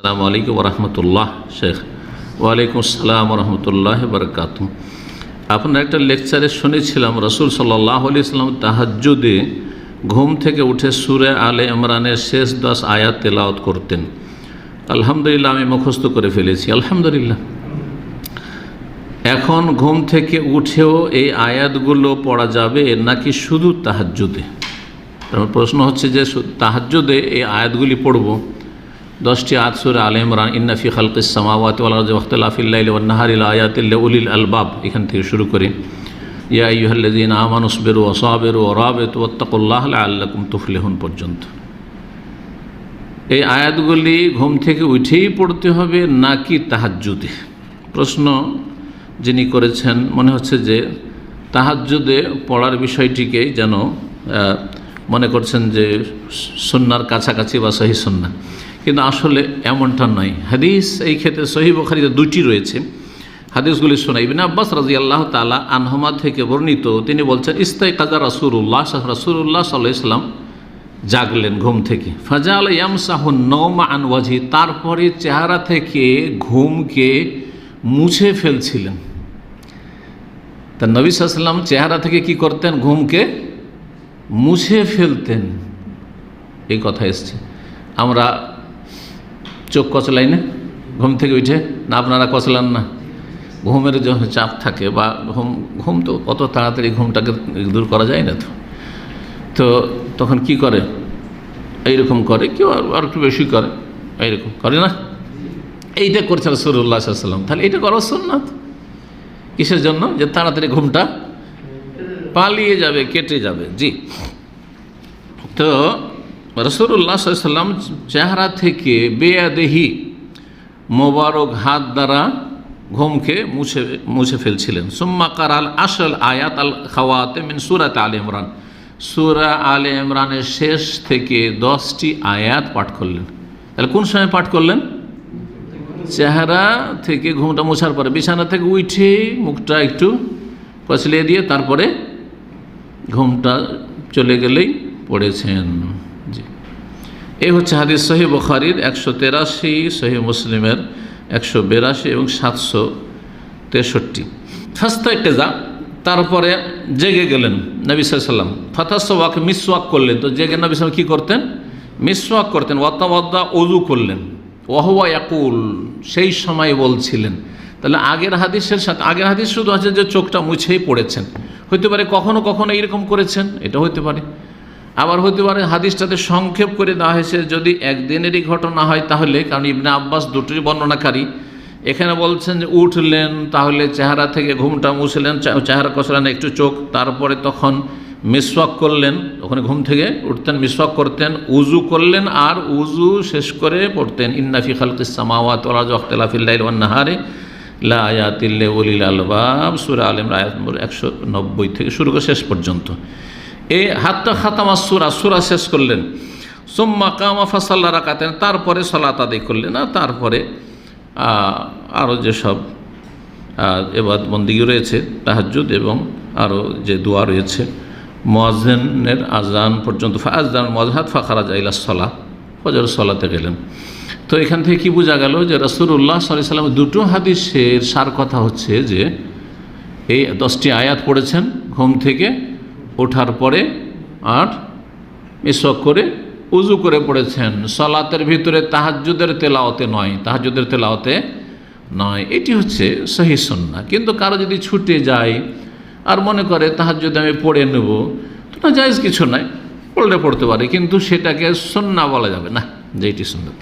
আসসালামু আলাইকুম রহমতুল্লাহ শেখ। ওয়ালাইকুম আসসালাম রহমতুল্লাহ বরকাত আপনার একটা লেকচারে শুনেছিলাম, রসুল সাল্লাহ আলি সাল্লাম তাহাজ্জুদে ঘুম থেকে উঠে সুরে আলে ইমরানের শেষ দশ আয়াত তেলাওয়াত করতেন। আলহামদুলিল্লাহ, আমি মুখস্থ করে ফেলেছি, আলহামদুলিল্লাহ। এখন ঘুম থেকে উঠেও এই আয়াতগুলো পড়া যাবে নাকি শুধু তাহাজ্জুদে? আমার প্রশ্ন হচ্ছে যে তাহাজ্জুদে এই আয়াতগুলি পড়ব? দশটি আয়াত সুরে আল ইমরান ইন্নাফি খালকিস সামাওয়াত ওয়াল আরদি ওয়াখতিলাফিল ওয়ান নাহারিল উলিল আলবাব এখান থেকে শুরু করে। ইয়া আইয়ুহাল্লাযীনা আমানু সবিরু ওয়া সাবিরু ওয়া রাবিতু ওয়াত্তাকুল্লাহ লাআল্লাকুম তুফলিহুন পর্যন্ত। এই আয়াতগুলি ঘুম থেকে উঠেই পড়তে হবে নাকি তাহাজ্জুদে? প্রশ্ন যিনি করেছেন, মনে হচ্ছে যে তাহাজ্জুদে পড়ার বিষয়টিকে যেন মনে করছেন যে সন্ন্যার কাছাকাছি বা সহি সন্না কিন্তু আসলে এমনটা নয়। হাদিস এই ক্ষেত্রে সহি বখারিতে দুটি রয়েছে। হাদিসগুলি শোনা, ইবিন আব্বাস রাজি আল্লাহ তালা আনহমা থেকে বর্ণিত, তিনি বলছেন ইস্তাই কাজা রাসুল্লাহ রাসুল্লাহ সাল্লাহ ইসলাম জাগলেন ঘুম থেকে। ফাজা ফাজাল ইয়ামসাহুন নৌমা আনওয়াজি তারপরে চেহারা থেকে ঘুমকে মুছে ফেলছিলেন। তা নবী সাল্লাম চেহারা থেকে কি করতেন? ঘুমকে মুছে ফেলতেন। এই কথা এসছে। আমরা চোখ কচলাই না, ঘুম থেকে উঠে, না আপনারা কচলান না। ঘুমের যখন চাপ থাকে বা ঘুম ঘুম তো অত তাড়াতাড়ি ঘুমটাকে দূর করা যায় না তো। তো তখন কি করে? এইরকম করে, কেউ আর একটু বেশি করে, এইরকম করে না? এইটা করছে রসুল্লাহ সাল্লাম তাহলে এইটা করা সুন্নাত। কিসের জন্য? যে তাড়াতাড়ি ঘুমটা পালিয়ে যাবে, কেটে যাবে। জি। তো রসুল্লাহ সাল্লাম চেহারা থেকে বেয়াদেহি মোবারক হাত দ্বারা ঘুমকে মুছে মুছে ফেলছিলেন। সুম্মা কারাল আসল আয়াত আল খাওয়াতে মিন সুরাত আল ইমরান। সুরা আল ইমরানের শেষ থেকে দশটি আয়াত পাঠ করলেন। তাহলে কোন সময় পাঠ করলেন? চেহারা থেকে ঘুমটা মোছার পরে, বিছানা থেকে উঠে মুখটা একটু কচলিয়ে দিয়ে তারপরে ঘুমটা চলে গেলেই পড়েছেন। জি। এই হচ্ছে হাদিস সহি বখারির একশো তেরাশি সহি মুসলিমের একশো বিরাশি এবং সাতশো তেষট্টি। ফাস্তা কেজা তারপরে জেগে গেলেন নবী সাল্লাম ফাতাসওয়াক, মিসওয়াক করলেন। তো জেগে নবী সাল্লাম কী করতেন? মিসওয়াক করতেন ওয়াত্তা ওয়াদ্দা অজু করলেন। ওয়াহুয়া ইয়াকুল, সেই সময় বলছিলেন। তাহলে আগের হাদিসের সাথে, আগের হাদিস শুধু আছে যে চোখটা মুছেই পড়েছেন। হইতে পারে কখনো কখনো এইরকম করেছেন, এটা হইতে পারে। আবার হতে পারে হাদিসটাতে সংক্ষেপ করে দেওয়া হয়েছে, যদি একদিনেরই ঘটনা হয় তাহলে, কারণ ইবনে আব্বাস দুটোই বর্ণনাকারী, এখানে বলছেন যে উঠলেন, তাহলে চেহারা থেকে ঘুমটা মুছলেন চেহারা কষলেন একটু চোখ, তারপরে তখন মিসওয়াক করলেন, ওখানে ঘুম থেকে উঠতেন, মিসওয়াক করতেন উজু করলেন আর উজু শেষ করে পড়তেন। ইন্নাফি খালকিস সামাওয়াত ওয়াল অখতলাফিল্লাইল ওয়ান নাহারে, লা আয়াতিল্লে উলিল আলবাব, সুরা আলিম নম্বর একশো নব্বই থেকে শুরু করে শেষ পর্যন্ত। এই হাত্তা খাতামা সুরা সুরা শেষ করলেন। সোম্মা কামা ফাসাল্লা রাখাতেন তারপরে সলাত আদায় করলেন আর তারপরে আরও যেসব এবার বন্দিগি রয়েছে তাহাজুদ এবং আরও যে দোয়া রয়েছে মোয়াজেনের আজান পর্যন্ত আজান মজহাত ফাখারা জাইলা সলা, ফজর সলাতে গেলেন। তো এখান থেকে কি বোঝা গেল যে রসুল্লাহ সাল্লাহ সাল্লাম দুটো হাদিসের সার কথা হচ্ছে যে, এই দশটি আয়াত পড়েছেন, ঘুম থেকে ওঠার পরে আর মিসক করে উজু করে পড়েছেন। সলাতের ভিতরে তাহাজুদের তেলাওতে নয় তাহাজুদের তেলাওতে নয়। এটি হচ্ছে সহি সন্না কিন্তু কারও যদি ছুটে যায় আর মনে করে তাহাজুদ আমি পড়ে নেব, তো না জায়জ কিছু নাই পড়লে পড়তে পারে। কিন্তু সেটাকে সন্না বলা যাবে না যে এটি সুন্নত